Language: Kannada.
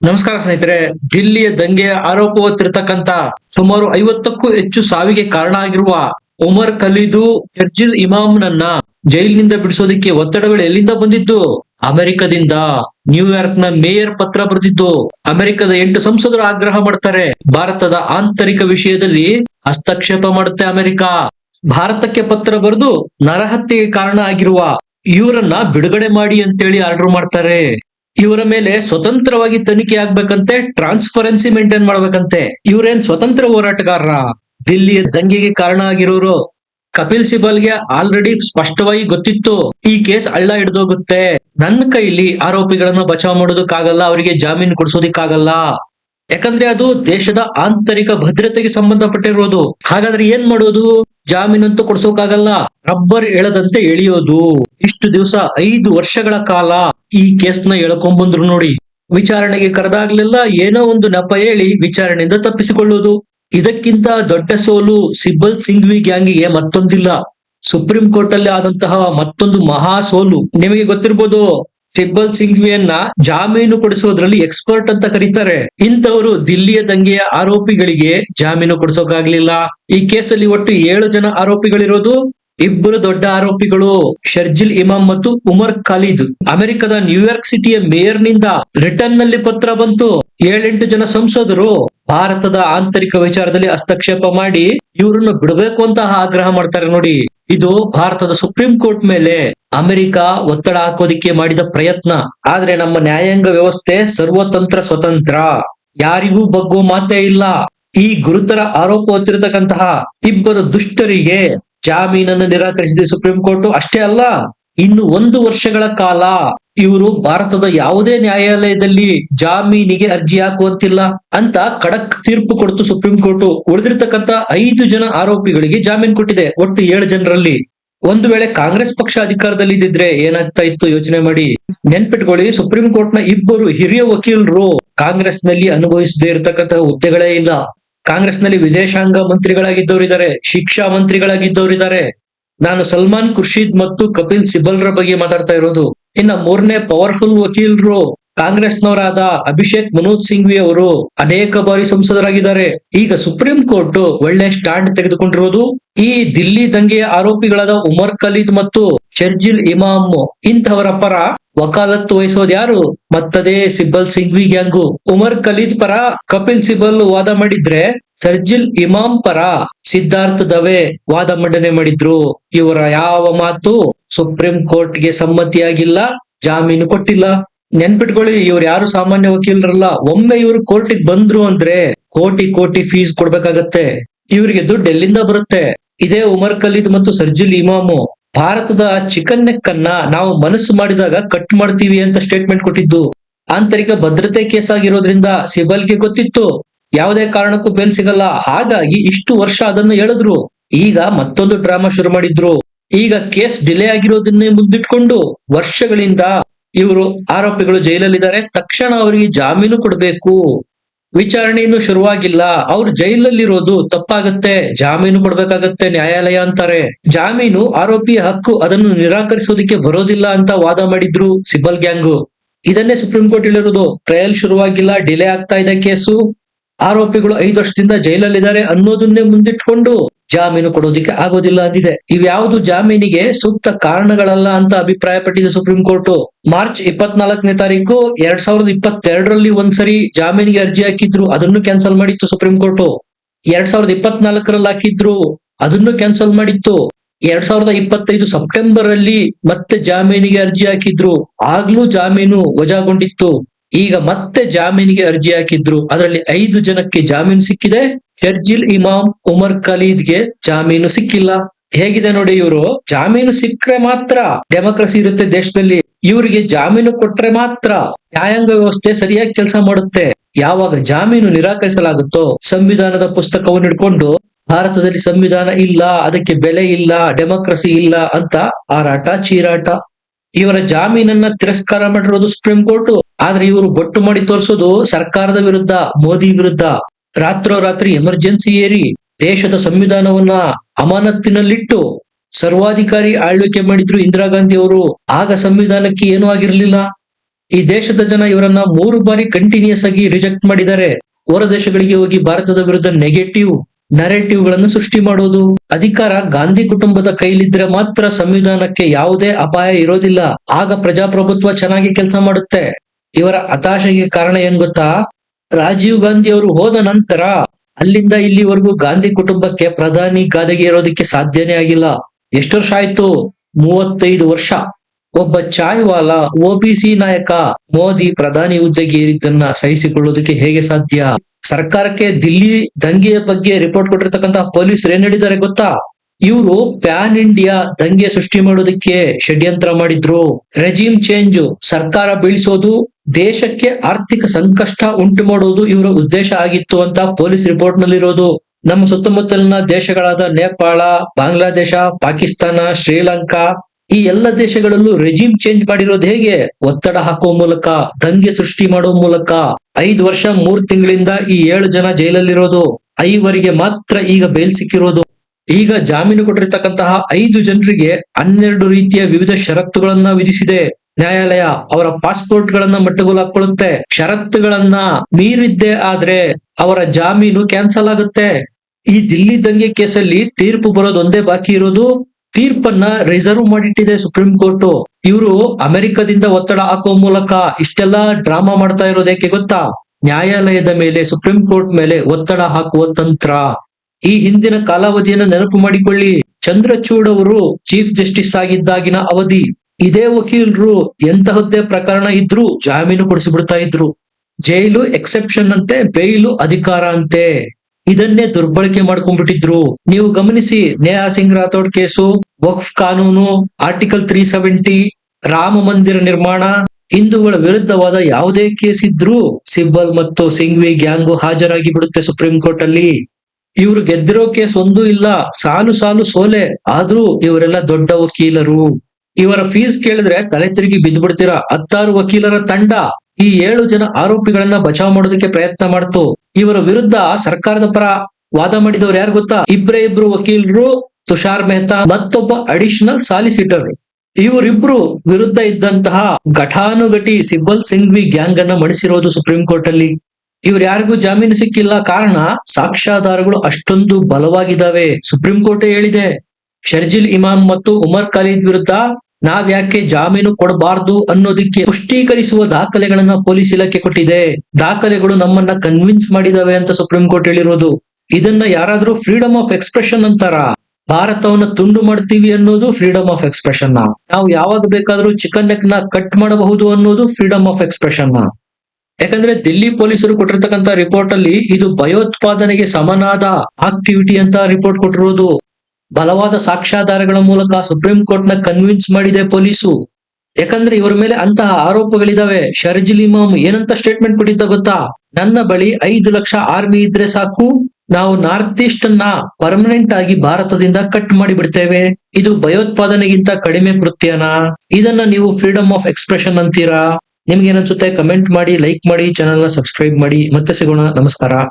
ನಮಸ್ಕಾರ ಸ್ನೇಹಿತರೆ, ದಿಲ್ಲಿಯ ದಂಗೆಯ ಆರೋಪ ಹೊತ್ತಿರ್ತಕ್ಕಂತ ಸುಮಾರು ಐವತ್ತಕ್ಕೂ ಹೆಚ್ಚು ಸಾವಿಗೆ ಕಾರಣ ಆಗಿರುವ ಉಮರ್ ಖಲೀದು ಶರ್ಜಿಲ್ ಇಮಾಮ್ನನ್ನ ಜೈಲಿನಿಂದ ಬಿಡಿಸೋದಕ್ಕೆ ಒತ್ತಡಗಳು ಎಲ್ಲಿಂದ ಬಂದಿತ್ತು ಅಮೆರಿಕದಿಂದ. ನ್ಯೂಯಾರ್ಕ್ನ ಮೇಯರ್ ಪತ್ರ ಬರೆದಿದ್ದು, ಅಮೆರಿಕದ ಎಂಟು ಸಂಸದರು ಆಗ್ರಹ ಮಾಡ್ತಾರೆ, ಭಾರತದ ಆಂತರಿಕ ವಿಷಯದಲ್ಲಿ ಹಸ್ತಕ್ಷೇಪ ಮಾಡುತ್ತೆ ಅಮೆರಿಕ. ಭಾರತಕ್ಕೆ ಪತ್ರ ಬರೆದು ನರಹತ್ಯೆಗೆ ಕಾರಣ ಆಗಿರುವ ಇವರನ್ನ ಬಿಡುಗಡೆ ಮಾಡಿ ಅಂತೇಳಿ ಆರ್ಡರ್ ಮಾಡ್ತಾರೆ. ಇವರ ಮೇಲೆ ಸ್ವತಂತ್ರವಾಗಿ ತನಿಖೆ ಆಗ್ಬೇಕಂತೆ ಟ್ರಾನ್ಸ್ಪರೆನ್ಸಿ ಮೇಂಟೈನ್ ಮಾಡ್ಬೇಕಂತೆ. ಇವರೇನ್ ಸ್ವತಂತ್ರ ಹೋರಾಟಗಾರರ? ದಿಲ್ಲಿಯ ದಂಗೆಗೆ ಕಾರಣ ಆಗಿರೋರು. ಕಪಿಲ್ ಸಿಬಲ್ಗೆ ಆಲ್ರೆಡಿ ಸ್ಪಷ್ಟವಾಗಿ ಗೊತ್ತಿತ್ತು. ಈ ಕೇಸ್ ಹಳ್ಳ ಹಿಡ್ದೋಗುತ್ತೆ. ನನ್ನ ಕೈಲಿ ಆರೋಪಿಗಳನ್ನ ಬಚಾವ್ ಮಾಡೋದಕ್ಕಾಗಲ್ಲ, ಅವರಿಗೆ ಜಾಮೀನು ಕೊಡಿಸೋದಿಕ್ಕಾಗಲ್ಲ. ಯಾಕಂದ್ರೆ ಅದು ದೇಶದ ಆಂತರಿಕ ಭದ್ರತೆಗೆ ಸಂಬಂಧಪಟ್ಟಿರೋದು. ಹಾಗಾದ್ರೆ ಏನ್ ಮಾಡೋದು? ಜಾಮೀನಂತೂ ಕೊಡ್ಸೋಕಾಗಲ್ಲ ರಬ್ಬರ್ ಎಳೆದಂತೆ ಎಳೆಯೋದು. ಇಷ್ಟು ದಿವಸ ಐದು ವರ್ಷಗಳ ಕಾಲ ಈ ಕೇಸ್ನ ಎಳ್ಕೊಂಡ್ಬಂದ್ರು ನೋಡಿ. ವಿಚಾರಣೆಗೆ ಕರೆದಾಗ್ಲೆಲ್ಲ ಏನೋ ಒಂದು ನೆಪ ಹೇಳಿ ವಿಚಾರಣೆಯಿಂದ ತಪ್ಪಿಸಿಕೊಳ್ಳೋದು. ಇದಕ್ಕಿಂತ ದೊಡ್ಡ ಸೋಲು ಸಿಬ್ಬಲ್ ಸಿಂಘ್ವಿ ಗ್ಯಾಂಗಿಗೆ ಮತ್ತೊಂದಿಲ್ಲ. ಸುಪ್ರೀಂ ಕೋರ್ಟ್ ಅಲ್ಲಿ ಆದಂತಹ ಮತ್ತೊಂದು ಮಹಾ ಸೋಲು. ನಿಮಗೆ ಗೊತ್ತಿರ್ಬೋದು, ಸಿಬ್ಬಲ್ ಸಿಂಗ್ವಿಯನ್ನ ಜಾಮೀನು ಕೊಡಿಸೋದ್ರಲ್ಲಿ ಎಕ್ಸ್ಪರ್ಟ್ ಅಂತ ಕರೀತಾರೆ. ಇಂಥವರು ದಿಲ್ಲಿಯ ದಂಗೆಯ ಆರೋಪಿಗಳಿಗೆ ಜಾಮೀನು ಕೊಡಿಸೋಕಾಗ್ಲಿಲ್ಲ. ಈ ಕೇಸಲ್ಲಿ ಒಟ್ಟು ಏಳು ಜನ ಆರೋಪಿಗಳಿರೋದು. ಇಬ್ಬರು ದೊಡ್ಡ ಆರೋಪಿಗಳು ಶರ್ಜಿಲ್ ಇಮಾಮ್ ಮತ್ತು ಉಮರ್ ಖಾಲಿದ್. ಅಮೆರಿಕದ ನ್ಯೂಯಾರ್ಕ್ ಸಿಟಿಯ ಮೇಯರ್ನಿಂದ ರಿಟರ್ನ್ನಲ್ಲಿ ಪತ್ರ ಬಂತು. ಏಳೆಂಟು ಜನ ಸಂಸದರು ಭಾರತದ ಆಂತರಿಕ ವಿಚಾರದಲ್ಲಿ ಹಸ್ತಕ್ಷೇಪ ಮಾಡಿ ಇವರನ್ನು ಬಿಡಬೇಕು ಅಂತ ಆಗ್ರಹ ಮಾಡ್ತಾರೆ ನೋಡಿ. ಇದು ಭಾರತದ ಸುಪ್ರೀಂ ಕೋರ್ಟ್ ಮೇಲೆ ಅಮೆರಿಕ ಒತ್ತಡ ಹಾಕೋದಿಕ್ಕೆ ಮಾಡಿದ ಪ್ರಯತ್ನ. ಆದ್ರೆ ನಮ್ಮ ನ್ಯಾಯಾಂಗ ವ್ಯವಸ್ಥೆ ಸರ್ವತಂತ್ರ ಸ್ವತಂತ್ರ. ಯಾರಿಗೂ ಬಗ್ಗೋ ಮಾತೇ ಇಲ್ಲ. ಈ ಗುರುತರ ಆರೋಪ ಹೊತ್ತಿರತಕ್ಕಂತಹ ಇಬ್ಬರು ದುಷ್ಟರಿಗೆ ಜಾಮೀನನ್ನು ನಿರಾಕರಿಸಿದೆ ಸುಪ್ರೀಂ ಕೋರ್ಟ್. ಅಷ್ಟೇ ಅಲ್ಲ, ಇನ್ನು ಒಂದು ವರ್ಷಗಳ ಕಾಲ ಇವರು ಭಾರತದ ಯಾವುದೇ ನ್ಯಾಯಾಲಯದಲ್ಲಿ ಜಾಮೀನಿಗೆ ಅರ್ಜಿ ಹಾಕುವಂತಿಲ್ಲ ಅಂತ ಖಡಕ್ ತೀರ್ಪು ಕೊಡ್ತು ಸುಪ್ರೀಂ ಕೋರ್ಟ್. ಉಳಿದಿರ್ತಕ್ಕಂತ ಐದು ಜನ ಆರೋಪಿಗಳಿಗೆ ಜಾಮೀನು ಕೊಟ್ಟಿದೆ, ಒಟ್ಟು ಏಳು ಜನರಲ್ಲಿ. ಒಂದು ವೇಳೆ ಕಾಂಗ್ರೆಸ್ ಪಕ್ಷ ಅಧಿಕಾರದಲ್ಲಿ ಇದ್ದಿದ್ರೆ ಏನಾಗ್ತಾ ಇತ್ತು ಯೋಚನೆ ಮಾಡಿ. ನೆನ್ಪಿಟ್ಕೊಳ್ಳಿ, ಸುಪ್ರೀಂ ಕೋರ್ಟ್ನ ಇಬ್ಬರು ಹಿರಿಯ ವಕೀಲರು ಕಾಂಗ್ರೆಸ್ನಲ್ಲಿ ಅನುಭವಿಸದೇ ಇರತಕ್ಕಂತಹ ಹುದ್ದೆಗಳೇ ಇಲ್ಲ. ಕಾಂಗ್ರೆಸ್ನಲ್ಲಿ ವಿದೇಶಾಂಗ ಮಂತ್ರಿಗಳಾಗಿದ್ದವರಿದ್ದಾರೆ, ಶಿಕ್ಷಾ ಮಂತ್ರಿಗಳಾಗಿದ್ದವರಿದ್ದಾರೆ. ನಾನು ಸಲ್ಮಾನ್ ಖುರ್ಷಿದ್ ಮತ್ತು ಕಪಿಲ್ ಸಿಬಲ್ರ ಬಗ್ಗೆ ಮಾತಾಡ್ತಾ ಇರೋದು. ಇನ್ನ ಮೂರನೇ ಪವರ್ಫುಲ್ ವಕೀಲರು ಕಾಂಗ್ರೆಸ್ನವರಾದ ಅಭಿಷೇಕ್ ಮನೋಜ್ ಸಿಂಘ್ವಿ ಅವರು ಅನೇಕ ಬಾರಿ ಸಂಸದರಾಗಿದ್ದಾರೆ. ಈಗ ಸುಪ್ರೀಂ ಕೋರ್ಟ್ ಒಳ್ಳೆ ಸ್ಟ್ಯಾಂಡ್ ತೆಗೆದುಕೊಂಡಿರೋದು ಈ ದಿಲ್ಲಿ ದಂಗೆಯ ಆರೋಪಿಗಳಾದ ಉಮರ್ ಖಲೀದ್ ಮತ್ತು ಶರ್ಜಿಲ್ ಇಮಾಮ್ ಇಂತಹವರ ಪರ ವಕಾಲತ್ತು ವಹಿಸೋದು ಯಾರು? ಮತ್ತದೇ ಸಿಬ್ಬಲ್ ಸಿಂಘ್ವಿ ಗ್ಯಾಂಗು. ಉಮರ್ ಖಲೀದ್ ಪರ ಕಪಿಲ್ ಸಿಬಲ್ ವಾದ ಮಾಡಿದ್ರೆ ಸರ್ಜಿಲ್ ಇಮಾಮ್ ಪರ ಸಿದ್ಧಾರ್ಥ ದವೆ ವಾದ ಮಂಡನೆ ಮಾಡಿದ್ರು. ಇವರ ಯಾವ ಮಾತು ಸುಪ್ರೀಂ ಕೋರ್ಟ್ಗೆ ಸಮ್ಮತಿಯಾಗಿಲ್ಲ, ಜಾಮೀನು ಕೊಟ್ಟಿಲ್ಲ. ನೆನ್ಪಿಟ್ಕೊಳ್ಳಿ, ಇವ್ರು ಯಾರು ಸಾಮಾನ್ಯ ವಕೀಲರಲ್ಲ, ಒಮ್ಮೆ ಇವ್ರು ಕೋರ್ಟಿಗೆ ಬಂದ್ರು ಅಂದ್ರೆ ಕೋಟಿ ಕೋಟಿ ಫೀಸ್ ಕೊಡ್ಬೇಕಾಗತ್ತೆ. ಇವರಿಗೆ ದುಡ್ಡು ಎಲ್ಲಿಂದ ಬರುತ್ತೆ? ಇದೇ ಉಮರ್ ಖಲೀದ್ ಮತ್ತು ಸರ್ಜಿಲ್ ಇಮಾಮು, ಭಾರತದ ಚಿಕನ್ ನೆಕ್ ಅನ್ನ ನಾವು ಮನಸ್ಸು ಮಾಡಿದಾಗ ಕಟ್ ಮಾಡ್ತೀವಿ ಅಂತ ಸ್ಟೇಟ್ಮೆಂಟ್ ಕೊಟ್ಟಿದ್ದು. ಆಂತರಿಕ ಭದ್ರತೆ ಕೇಸ್ ಆಗಿರೋದ್ರಿಂದ ಸಿಬಲ್ಗೆ ಗೊತ್ತಿತ್ತು. ಯಾವುದೇ ಕಾರಣಕ್ಕೂ ಬೇಲ್ ಸಿಗಲ್ಲ. ಹಾಗಾಗಿ ಇಷ್ಟು ವರ್ಷ ಅದನ್ನು ಹೇಳಿದ್ರು. ಈಗ ಮತ್ತೊಂದು ಡ್ರಾಮಾ ಶುರು ಮಾಡಿದ್ರು. ಈಗ ಕೇಸ್ ಡಿಲೇ ಆಗಿರೋದನ್ನೇ ಮುಂದಿಟ್ಕೊಂಡು ವರ್ಷಗಳಿಂದ ಇವರು ಆರೋಪಿಗಳು ಜೈಲಲ್ಲಿದ್ದಾರೆ. ತಕ್ಷಣ ಅವರಿಗೆ ಜಾಮೀನು ಕೊಡಬೇಕು. ವಿಚಾರಣೆಯನ್ನು ಶುರುವಾಗಿಲ್ಲ. ಅವ್ರು ಜೈಲಲ್ಲಿರೋದು ತಪ್ಪಾಗತ್ತೆ. ಜಾಮೀನು ಕೊಡ್ಬೇಕಾಗತ್ತೆ ನ್ಯಾಯಾಲಯ ಅಂತಾರೆ. ಜಾಮೀನು ಆರೋಪಿಯ ಹಕ್ಕು, ಅದನ್ನು ನಿರಾಕರಿಸೋದಕ್ಕೆ ಬರೋದಿಲ್ಲ ಅಂತ ವಾದ ಮಾಡಿದ್ರು ಸಿಬಲ್ ಗ್ಯಾಂಗು. ಇದನ್ನೇ ಸುಪ್ರೀಂ ಕೋರ್ಟ್ ಹೇಳಿರೋದು. ಟ್ರಯಲ್ ಶುರುವಾಗಿಲ್ಲ, ಡಿಲೇ ಆಗ್ತಾ ಇದೆ ಕೇಸು. ಆರೋಪಿಗಳು ಐದು ವರ್ಷದಿಂದ ಜೈಲಲ್ಲಿದ್ದಾರೆ ಅನ್ನೋದನ್ನೇ ಮುಂದಿಟ್ಕೊಂಡು ಜಾಮೀನು ಕೊಡೋದಿಕ್ಕೆ ಆಗೋದಿಲ್ಲ ಅಂದಿದೆ ಇವ್ಯಾವುದು ಜಾಮೀನಿಗೆ ಸೂಕ್ತ ಕಾರಣಗಳಲ್ಲ ಅಂತ ಅಭಿಪ್ರಾಯ ಪಟ್ಟಿದೆ ಸುಪ್ರೀಂ ಕೋರ್ಟ್. ಮಾರ್ಚ್ ಇಪ್ಪತ್ನಾಲ್ಕನೇ ತಾರೀಕು ಎರಡ್ ಸಾವಿರದ ಇಪ್ಪತ್ತೆರಡರಲ್ಲಿ ಒಂದ್ಸರಿ ಜಾಮೀನಿಗೆ ಅರ್ಜಿ ಹಾಕಿದ್ರು, ಅದನ್ನು ಕ್ಯಾನ್ಸಲ್ ಮಾಡಿತ್ತು ಸುಪ್ರೀಂ ಕೋರ್ಟ್. ಎರಡ್ ಸಾವಿರದ ಇಪ್ಪತ್ನಾಲ್ಕರಲ್ಲಿ ಹಾಕಿದ್ರು, ಅದನ್ನು ಕ್ಯಾನ್ಸಲ್ ಮಾಡಿತ್ತು. ಎರಡ್ ಸಾವಿರದ ಇಪ್ಪತ್ತೈದು ಸೆಪ್ಟೆಂಬರ್ ಅಲ್ಲಿ ಮತ್ತೆ ಜಾಮೀನಿಗೆ ಅರ್ಜಿ ಹಾಕಿದ್ರು, ಆಗ್ಲೂ ಜಾಮೀನು ವಜಾಗೊಂಡಿತ್ತು. ಈಗ ಮತ್ತೆ ಜಾಮೀನಿಗೆ ಅರ್ಜಿ ಹಾಕಿದ್ರು. ಅದರಲ್ಲಿ ಐದು ಜನಕ್ಕೆ ಜಾಮೀನು ಸಿಕ್ಕಿದೆ. ಶರ್ಜಿಲ್ ಇಮಾಮ್ ಉಮರ್ ಖಲೀದ್ಗೆ ಜಾಮೀನು ಸಿಕ್ಕಿಲ್ಲ. ಹೇಗಿದೆ ನೋಡಿ ಇವರು? ಜಾಮೀನು ಸಿಕ್ಕರೆ ಮಾತ್ರ ಡೆಮೋಕ್ರಸಿ ಇರುತ್ತೆ ದೇಶದಲ್ಲಿ. ಇವರಿಗೆ ಜಾಮೀನು ಕೊಟ್ರೆ ಮಾತ್ರ ನ್ಯಾಯಾಂಗ ವ್ಯವಸ್ಥೆ ಸರಿಯಾಗಿ ಕೆಲಸ ಮಾಡುತ್ತೆ. ಯಾವಾಗ ಜಾಮೀನು ನಿರಾಕರಿಸಲಾಗುತ್ತೋ ಸಂವಿಧಾನದ ಪುಸ್ತಕವನ್ನು ಹಿಡ್ಕೊಂಡು ಭಾರತದಲ್ಲಿ ಸಂವಿಧಾನ ಇಲ್ಲ, ಅದಕ್ಕೆ ಬೆಲೆ ಇಲ್ಲ, ಡೆಮೋಕ್ರಸಿ ಇಲ್ಲ ಅಂತ ಆರಾಟ ಚೀರಾಟ. ಇವರ ಜಾಮೀನನ್ನ ತಿರಸ್ಕಾರ ಮಾಡಿರೋದು ಸುಪ್ರೀಂ ಕೋರ್ಟ್. ಆದ್ರೆ ಇವರು ಬೊಟ್ಟು ಮಾಡಿ ತೋರಿಸೋದು ಸರ್ಕಾರದ ವಿರುದ್ಧ, ಮೋದಿ ವಿರುದ್ಧ. ರಾತ್ರೋರಾತ್ರಿ ಎಮರ್ಜೆನ್ಸಿ ಏರಿ ದೇಶದ ಸಂವಿಧಾನವನ್ನ ಅಮಾನತ್ತಿನಲ್ಲಿಟ್ಟು ಸರ್ವಾಧಿಕಾರಿ ಆಳ್ವಿಕೆ ಮಾಡಿದ್ರು ಇಂದಿರಾ ಗಾಂಧಿ ಅವರು. ಆಗ ಸಂವಿಧಾನಕ್ಕೆ ಏನೂ ಆಗಿರ್ಲಿಲ್ಲ. ಈ ದೇಶದ ಜನ ಇವರನ್ನ ಮೂರು ಬಾರಿ ಕಂಟಿನ್ಯೂಸ್ ಆಗಿ ರಿಜೆಕ್ಟ್ ಮಾಡಿದ್ದಾರೆ. ಹೊರ ದೇಶಗಳಿಗೆ ಹೋಗಿ ಭಾರತದ ವಿರುದ್ಧ ನೆಗೆಟಿವ್ ನರೇಟಿವ್ಗಳನ್ನು ಸೃಷ್ಟಿ ಮಾಡೋದು. ಅಧಿಕಾರ ಗಾಂಧಿ ಕುಟುಂಬದ ಕೈಲಿದ್ರೆ ಮಾತ್ರ ಸಂವಿಧಾನಕ್ಕೆ ಯಾವುದೇ ಅಪಾಯ ಇರೋದಿಲ್ಲ. ಆಗ ಪ್ರಜಾಪ್ರಭುತ್ವ ಚೆನ್ನಾಗಿ ಕೆಲಸ ಮಾಡುತ್ತೆ. ಇವರ ಹತಾಶೆಗೆ ಕಾರಣ ಏನ್ ಗೊತ್ತಾ? ರಾಜೀವ್ ಗಾಂಧಿ ಅವರು ಹೋದ ನಂತರ ಅಲ್ಲಿಂದ ಇಲ್ಲಿವರೆಗೂ ಗಾಂಧಿ ಕುಟುಂಬಕ್ಕೆ ಪ್ರಧಾನಿ ಗಾದೆಗೆ ಇರೋದಕ್ಕೆ ಸಾಧ್ಯನೇ ಆಗಿಲ್ಲ. ಎಷ್ಟು ವರ್ಷ ಆಯ್ತು? ಮೂವತ್ತೈದು ವರ್ಷ. ಒಬ್ಬ ಚಾಯ್ ವಾಲ ಒಬಿಸಿ ನಾಯಕ, ಮೋದಿ ಪ್ರಧಾನಿ ಹುದ್ದೆಗೆ ಏರಿದ್ದನ್ನ ಸಹಿಸಿಕೊಳ್ಳೋದಕ್ಕೆ ಹೇಗೆ ಸಾಧ್ಯ? ಸರ್ಕಾರಕ್ಕೆ ದಿಲ್ಲಿ ದಂಗೆಯ ಬಗ್ಗೆ ರಿಪೋರ್ಟ್ ಕೊಟ್ಟಿರ್ತಕ್ಕಂತಹ ಪೊಲೀಸರು ಏನ್ ಹೇಳಿದ್ದಾರೆ ಗೊತ್ತಾ? ಇವರು ಪ್ಯಾನ್ ಇಂಡಿಯಾ ದಂಗೆ ಸೃಷ್ಟಿ ಮಾಡೋದಕ್ಕೆ ಷಡ್ಯಂತ್ರ ಮಾಡಿದ್ರು. ರೆಜಿಮ್ ಚೇಂಜ್ ಸರ್ಕಾರ ಬೀಳಿಸೋದು ದೇಶಕ್ಕೆ ಆರ್ಥಿಕ ಸಂಕಷ್ಟ ಉಂಟು ಮಾಡುವುದು ಇವರ ಉದ್ದೇಶ ಆಗಿತ್ತು ಅಂತ ಪೊಲೀಸ್ ರಿಪೋರ್ಟ್ ನಲ್ಲಿರೋದು ನಮ್ಮ ಸುತ್ತಮುತ್ತಲಿನ ದೇಶಗಳಾದ ನೇಪಾಳ, ಬಾಂಗ್ಲಾದೇಶ, ಪಾಕಿಸ್ತಾನ, ಶ್ರೀಲಂಕಾ, ಈ ಎಲ್ಲ ದೇಶಗಳಲ್ಲೂ ರೆಜಿಮ್ ಚೇಂಜ್ ಮಾಡಿರೋದು ಹೇಗೆ? ಒತ್ತಡ ಹಾಕುವ ಮೂಲಕ, ದಂಗೆ ಸೃಷ್ಟಿ ಮಾಡುವ ಮೂಲಕ. ಐದು ವರ್ಷ, ಮೂರ್ ತಿಂಗಳಿಂದ ಈ ಏಳು ಜನ ಜೈಲಲ್ಲಿರೋದು. ಐವರಿಗೆ ಮಾತ್ರ ಈಗ ಬೇಲ್ ಸಿಕ್ಕಿರೋದು. ಈಗ ಜಾಮೀನು ಕೊಟ್ಟಿರ್ತಕ್ಕಂತಹ ಐದು ಜನರಿಗೆ ಹನ್ನೆರಡು ರೀತಿಯ ವಿವಿಧ ಷರತ್ತುಗಳನ್ನ ವಿಧಿಸಿದೆ. ನ್ಯಾಯಾಲಯ ಅವರ ಪಾಸ್ಪೋರ್ಟ್ ಗಳನ್ನ ಮಟ್ಟಗೋಲು ಹಾಕೊಳ್ಳುತ್ತೆ ಷರತ್ತುಗಳನ್ನ ಮೀರಿದ್ದೆ ಆದ್ರೆ ಅವರ ಜಾಮೀನು ಕ್ಯಾನ್ಸಲ್ ಆಗುತ್ತೆ. ಈ ದಿಲ್ಲಿ ದಂಗೆ ಕೇಸಲ್ಲಿ ತೀರ್ಪು ಬರೋದು ಒಂದೇ ಬಾಕಿ ಇರೋದು. ತೀರ್ಪನ್ನ ರಿಸರ್ವ್ ಮಾಡಿಟ್ಟಿದೆ ಸುಪ್ರೀಂ ಕೋರ್ಟ್. ಇವರು ಅಮೆರಿಕದಿಂದ ಒತ್ತಡ ಹಾಕುವ ಮೂಲಕ ಇಷ್ಟೆಲ್ಲಾ ಡ್ರಾಮಾ ಮಾಡ್ತಾ ಇರೋದು ಯಾಕೆ ಗೊತ್ತಾ? ನ್ಯಾಯಾಲಯದ ಮೇಲೆ, ಸುಪ್ರೀಂ ಕೋರ್ಟ್ ಮೇಲೆ ಒತ್ತಡ ಹಾಕುವ ತಂತ್ರ. ಈ ಹಿಂದಿನ ಕಾಲಾವಧಿಯನ್ನು ನೆನಪು ಮಾಡಿಕೊಳ್ಳಿ. ಚಂದ್ರಚೂಡ್ ಅವರು ಚೀಫ್ ಜಸ್ಟಿಸ್ ಆಗಿದ್ದಾಗಿನ ಅವಧಿ. ಇದೇ ವಕೀಲರು ಎಂತಹದ್ದೇ ಪ್ರಕರಣ ಇದ್ರೂ ಜಾಮೀನು ಕೊಡಿಸಿಬಿಡ್ತಾ ಇದ್ರು. ಜೈಲು ಎಕ್ಸೆಪ್ಷನ್ ಅಂತೆ ಬೇಲು ಅಧಿಕಾರ ಅಂತೆ. ಇದನ್ನೇ ದುರ್ಬಳಕೆ ಮಾಡ್ಕೊಂಡ್ಬಿಟ್ಟಿದ್ರು. ನೀವು ಗಮನಿಸಿ, ನೇಹಾ ಸಿಂಗ್ ರಾಥೋಡ್ ಕೇಸು, ವಕ್ಫ್ ಕಾನೂನು ಆರ್ಟಿಕಲ್ ತ್ರೀ ಸೆವೆಂಟಿ ರಾಮ ಮಂದಿರ ನಿರ್ಮಾಣ, ಹಿಂದೂಗಳ ವಿರುದ್ಧವಾದ ಯಾವುದೇ ಕೇಸ್ ಇದ್ರೂ ಸಿಬ್ಬಲ್ ಮತ್ತು ಸಿಂಗ್ವಿ ಗ್ಯಾಂಗು ಹಾಜರಾಗಿ ಬಿಡುತ್ತೆ ಸುಪ್ರೀಂ ಕೋರ್ಟ್ ಅಲ್ಲಿ ಇವ್ರು ಗೆದ್ದಿರೋ ಕೇಸ್ ಒಂದೂ ಇಲ್ಲ, ಸಾಲು ಸಾಲು ಸೋಲೆ. ಆದ್ರೂ ಇವರೆಲ್ಲ ದೊಡ್ಡ ವಕೀಲರು. ಇವರ ಫೀಸ್ ಕೇಳಿದ್ರೆ ತಲೆ ತಿರುಗಿ ಬಿದ್ದ್ಬಿಡ್ತೀರಾ ಹತ್ತಾರು ವಕೀಲರ ತಂಡ. ಈ ಏಳು ಜನ ಆರೋಪಿಗಳನ್ನ ಬಚಾವ್ ಮಾಡೋದಕ್ಕೆ ಪ್ರಯತ್ನ ಮಾಡ್ತು. ಇವರ ವಿರುದ್ಧ ಸರ್ಕಾರದ ಪರ ವಾದ ಮಾಡಿದವರು ಯಾರು ಗೊತ್ತಾ? ಇಬ್ರೇ ಇಬ್ರು ವಕೀಲರು, ತುಷಾರ್ ಮೆಹ್ತಾ, ಮತ್ತೊಬ್ಬ ಅಡಿಷನಲ್ ಸಾಲಿಸಿಟರ್ ಇವರಿಬ್ರು ವಿರುದ್ಧ ಇದ್ದಂತಹ ಘಟಾನುಘಟಿ ಸಿಬ್ಬಲ್ ಸಿಂಘ್ವಿ ಗ್ಯಾಂಗ್ ಅನ್ನ ಮಣಿಸಿರೋದು ಸುಪ್ರೀಂ ಕೋರ್ಟ್ ಅಲ್ಲಿ ಇವ್ರು ಯಾರಿಗೂ ಜಾಮೀನು ಸಿಕ್ಕಿಲ್ಲ. ಕಾರಣ ಸಾಕ್ಷ್ಯಾಧಾರಗಳು ಅಷ್ಟೊಂದು ಬಲವಾಗಿದ್ದಾವೆ. ಸುಪ್ರೀಂ ಕೋರ್ಟ್ ಹೇಳಿದೆ. ಶರ್ಜಿಲ್ ಇಮಾಮ್ ಮತ್ತು ಉಮರ್ ಖಾಲಿದ್ ವಿರುದ್ಧ ನಾವ್ ಯಾಕೆ ಜಾಮೀನು ಕೊಡಬಾರ್ದು ಅನ್ನೋದಕ್ಕೆ ಪುಷ್ಟೀಕರಿಸುವ ದಾಖಲೆಗಳನ್ನ ಪೊಲೀಸ್ ಇಲಾಖೆ ಕೊಟ್ಟಿದೆ. ದಾಖಲೆಗಳು ನಮ್ಮನ್ನ ಕನ್ವಿನ್ಸ್ ಮಾಡಿದಾವೆ ಅಂತ ಸುಪ್ರೀಂ ಕೋರ್ಟ್ ಹೇಳಿರೋದು. ಇದನ್ನ ಯಾರಾದ್ರೂ ಫ್ರೀಡಮ್ ಆಫ್ ಎಕ್ಸ್ಪ್ರೆಷನ್ ಅಂತಾರ? ಭಾರತವನ್ನ ತುಂಡು ಮಾಡ್ತೀವಿ ಅನ್ನೋದು ಫ್ರೀಡಮ್ ಆಫ್ ಎಕ್ಸ್ಪ್ರೆಷನ್ ನಾವು ಯಾವಾಗ ಬೇಕಾದ್ರೂ ಚಿಕನ್ ನೆಕ್ನ ಕಟ್ ಮಾಡಬಹುದು ಅನ್ನೋದು ಫ್ರೀಡಮ್ ಆಫ್ ಎಕ್ಸ್ಪ್ರೆಷನ್ ಯಾಕಂದ್ರೆ ದಿಲ್ಲಿ ಪೊಲೀಸರು ಕೊಟ್ಟಿರ್ತಕ್ಕಂತ ರಿಪೋರ್ಟ್ ಅಲ್ಲಿ ಇದು ಭಯೋತ್ಪಾದನೆಗೆ ಸಮನಾದ ಆಕ್ಟಿವಿಟಿ ಅಂತ ರಿಪೋರ್ಟ್ ಕೊಟ್ಟಿರೋದು. ಬಲವಾದ ಸಾಕ್ಷ್ಯಾಧಾರಗಳ ಮೂಲಕ ಸುಪ್ರೀಂ ಕೋರ್ಟ್ನ ಕನ್ವಿನ್ಸ್ ಮಾಡಿದೆ ಪೊಲೀಸು. ಯಾಕಂದ್ರೆ ಇವರ ಮೇಲೆ ಅಂತಹ ಆರೋಪಗಳಿದಾವೆ. ಶರ್ಜಿಲ್ ಇಮಾಮ್ ಏನಂತ ಸ್ಟೇಟ್ಮೆಂಟ್ ಕೊಟ್ಟಿದ್ದ ಗೊತ್ತಾ? ನನ್ನ ಬಳಿ ಐದು ಲಕ್ಷ ಆರ್ಮಿ ಇದ್ರೆ ಸಾಕು. ನಾವು ನಾರ್ತ್ ಈಸ್ಟ್ ಅನ್ನ ಪರ್ಮನೆಂಟ್ ಆಗಿ ಭಾರತದಿಂದ ಕಟ್ ಮಾಡಿ ಬಿಡ್ತೇವೆ ಇದು ಭಯೋತ್ಪಾದನೆಗಿಂತ ಕಡಿಮೆ ಕೃತ್ಯನಾ? ಇದನ್ನ ನೀವು ಫ್ರೀಡಮ್ ಆಫ್ ಎಕ್ಸ್ಪ್ರೆಷನ್ ಅಂತೀರಾ? ನಿಮ್ಗೆ ಏನನ್ಸುತ್ತೆ ಕಮೆಂಟ್ ಮಾಡಿ ಲೈಕ್ ಮಾಡಿ ಚಾನಲ್ನ ಸಬ್ಸ್ಕ್ರೈಬ್ ಮಾಡಿ. ಮತ್ತೆ ಸಿಗೋಣ. ನಮಸ್ಕಾರ.